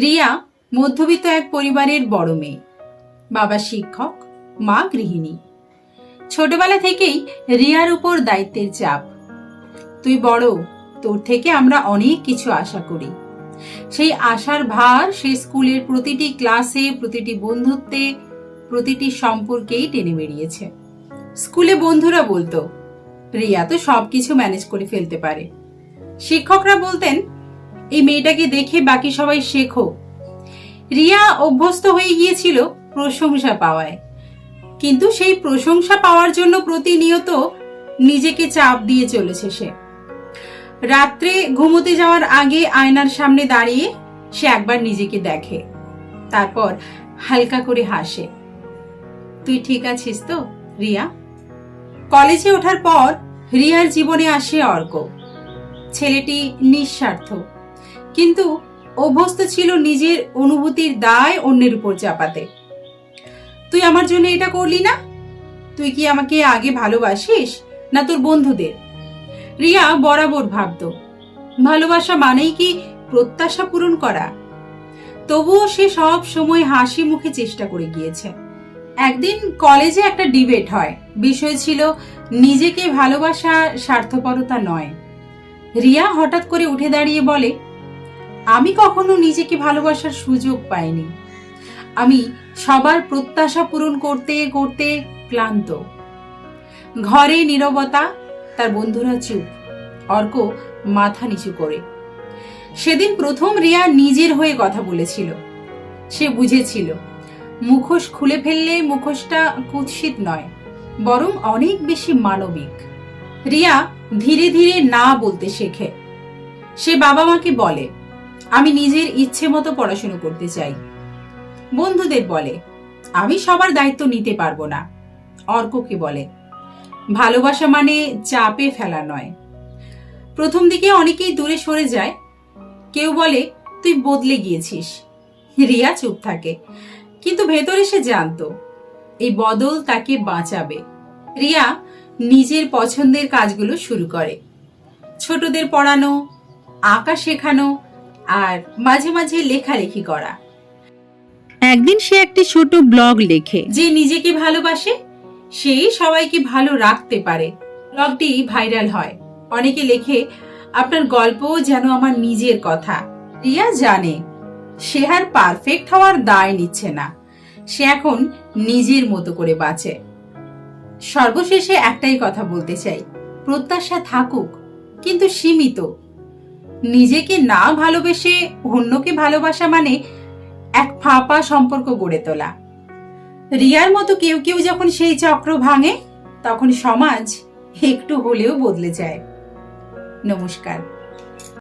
রিয়া মধ্যবিত্ত এক পরিবারের বড় মেয়ে। বাবা শিক্ষক, মা গৃহিণী। ছোটবেলা থেকেই রিয়ার উপর দায়িত্বের চাপ। তুই বড়, তোর থেকে আমরা অনেক কিছু আশা করি। সেই আশার ভার সে স্কুলের প্রতিটি ক্লাসে, প্রতিটি বন্ধুত্বে, প্রতিটি সম্পর্কেই টেনে বেরিয়েছে। স্কুলে বন্ধুরা বলতো, রিয়া তো সবকিছু ম্যানেজ করে ফেলতে পারে। শিক্ষকরা বলতেন এই মেয়েটাকে দেখে বাকি সবাই শেখো। রিয়া অভ্যস্ত হয়ে গিয়েছিল প্রশংসা পাওয়ায়। কিন্তু সেই প্রশংসা পাওয়ার জন্য প্রতিনিয়ত নিজেকে চাপ দিয়ে চলেছে সে। রাত্রে ঘুমোতে যাওয়ার আগে আয়নার সামনে দাঁড়িয়ে সে একবার নিজেকে দেখে। তারপর হালকা করে হাসে। তুই ঠিক আছিস তো, রিয়া? কলেজে ওঠার পর রিয়ার জীবনে আসে অর্ক। ছেলেটি নিঃস্বার্থ। কিন্তু অভ্যস্ত ছিল নিজের অনুভূতির দায় অন্যের উপর চাপাতে। তুই আমার জন্য এটা করলি না? তুই কি আমাকে আগে ভালোবাসিস? না তোর বন্ধুদের? রিয়া বরাবর ভাবত। ভালোবাসা মানেই কি প্রত্যাশা পূরণ করা? তবুও সে সব সময় হাসি মুখে চেষ্টা করে গিয়েছে। একদিন কলেজে একটা ডিবেট হয়। বিষয় ছিল নিজেকে ভালোবাসা স্বার্থপরতা নয়। রিয়া হঠাৎ করে উঠে দাঁড়িয়ে বলে আমি কখনো নিজেকে ভালোবাসার সুযোগ পাইনি। আমি সবার প্রত্যাশা পূরণ করতে করতে ক্লান্ত। ঘরে নীরবতা, তার বন্ধুরা চুপ। অর্ক মাথা নিচু করে। সেদিন প্রথম রিয়া নিজের হয়ে কথা বলেছিল। সে বুঝেছিল, মুখোশ খুলে ফেললে মুখোশটা কুৎসিত নয়, বরং অনেক বেশি মানবিক। রিয়া ধীরে ধীরে না বলতে শেখে। সে বাবা মাকে বলে আমি নিজের ইচ্ছে মতো পড়াশুনো করতে চাই। বন্ধুদের বলে, আমি সবার দায়িত্ব নিতে পারব না। অর্ককে বলে, ভালোবাসা মানে চাপে ফেলা নয়। প্রথম দিকে অনেকেই দূরে সরে যায়। কেউ বলে, তুই বদলে গিয়েছিস। রিয়া চুপ থাকে। কিন্তু ভেতরে সে জানতো, এই বদল তাকে বাঁচাবে। রিয়া নিজের পছন্দের কাজগুলো শুরু করে। ছোটদের পড়ানো, আঁকা শেখানো আর মাঝে মাঝে লেখালেখি করা। একদিন সে একটি ছোট ব্লগ লেখে। যে নিজেকে ভালোবাসে সেই সবাইকে ভালো রাখতে পারে। ব্লগটি ভাইরাল হয়। অনেকে লেখে আপনার গল্পও যেন আমার নিজের কথা। রিয়া জানে সে আর পারফেক্ট হওয়ার দায় নিচ্ছে না। সে এখন নিজের মতো করে বাঁচে। সর্বশেষে একটাই কথা বলতে চাই। প্রত্যাশা থাকুক কিন্তু সীমিত। নিজেকে না ভালোবেসে অন্যকে ভালোবাসা মানে এক ফাঁপা সম্পর্ক গড়ে তোলা। রিয়ার মতো কেউ কেউ যখন সেই চক্র ভাঙে, তখন সমাজ একটু হলেও বদলে যায়। নমস্কার।